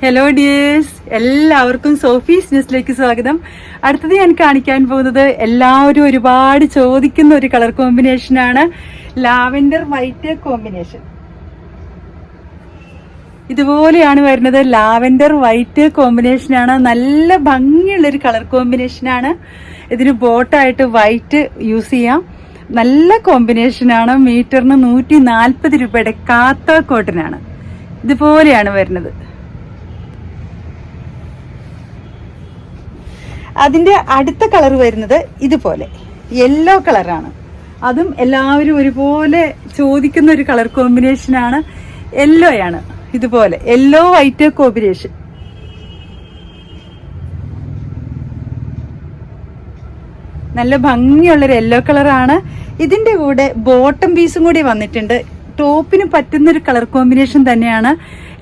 Hello dears എല്ലാവർക്കും Sophie's ന്യൂസിലേക്ക് സ്വാഗതം. അടുത്തത് ഞാൻ കാണിക്കാൻ പോകുന്നത് എല്ലാവരും ഒരുപാട് ചോദിക്കുന്ന ഒരു കളർ കോമ്പിനേഷൻ ആണ്. Lavender white combination. ഇതുപോലെയാണ് വരുന്നത് ലാവൻഡർ വൈറ്റ് കോമ്പിനേഷൻ ആണ്. നല്ല ഭംഗിയുള്ള ഒരു കളർ കോമ്പിനേഷൻ കോമ്പിനേഷനാണ് ഇതിന് ബോട്ടായിട്ട് വൈറ്റ് യൂസ് ചെയ്യാം. നല്ല കോമ്പിനേഷൻ ആണ്. മീറ്ററിന് നൂറ്റി നാൽപ്പത് രൂപയുടെ കാത്ത കോട്ടനാണ്. ഇതുപോലെയാണ് വരുന്നത്. അതിന്റെ അടുത്ത കളർ വരുന്നത് ഇതുപോലെ. യെല്ലോ കളറാണ് അതും എല്ലാവരും ഒരുപോലെ ചോദിക്കുന്ന ഒരു കളർ കോമ്പിനേഷനാണ് യെല്ലോ ആണ്. ഇതുപോലെ. യെല്ലോ വൈറ്റ് കോമ്പിനേഷൻ നല്ല ഭംഗിയുള്ളൊരു യെല്ലോ കളറാണ് ഇതിന്റെ കൂടെ ബോട്ടം പീസും കൂടി വന്നിട്ടുണ്ട്. ടോപ്പിന് പറ്റുന്ന ഒരു കളർ കോമ്പിനേഷൻ തന്നെയാണ്.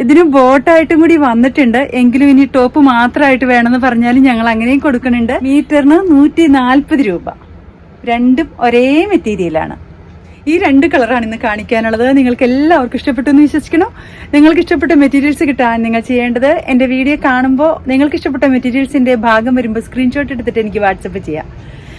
ഇതിന് ബോട്ടായിട്ടും കൂടി വന്നിട്ടുണ്ട്. എങ്കിലും ഇനി ടോപ്പ് മാത്രമായിട്ട് വേണമെന്ന് പറഞ്ഞാൽ ഞങ്ങൾ അങ്ങനെയും കൊടുക്കുന്നുണ്ട്. മീറ്ററിന് നൂറ്റി നാൽപ്പത് രൂപ. രണ്ടും ഒരേ മെറ്റീരിയലാണ്. ഈ രണ്ട് കളറാണ് ഇന്ന് കാണിക്കാനുള്ളത്. നിങ്ങൾക്ക് എല്ലാവർക്കും ഇഷ്ടപ്പെട്ടു എന്ന് വിശ്വസിക്കണം നിങ്ങൾക്ക് ഇഷ്ടപ്പെട്ട മെറ്റീരിയൽസ് കിട്ടാൻ നിങ്ങൾ ചെയ്യേണ്ടത് എന്റെ വീഡിയോ കാണുമ്പോൾ നിങ്ങൾക്ക് ഇഷ്ടപ്പെട്ട മെറ്റീരിയൽസിന്റെ ഭാഗം വരുമ്പോൾ സ്ക്രീൻഷോട്ട് എടുത്തിട്ട് എനിക്ക് വാട്സപ്പ് ചെയ്യാം.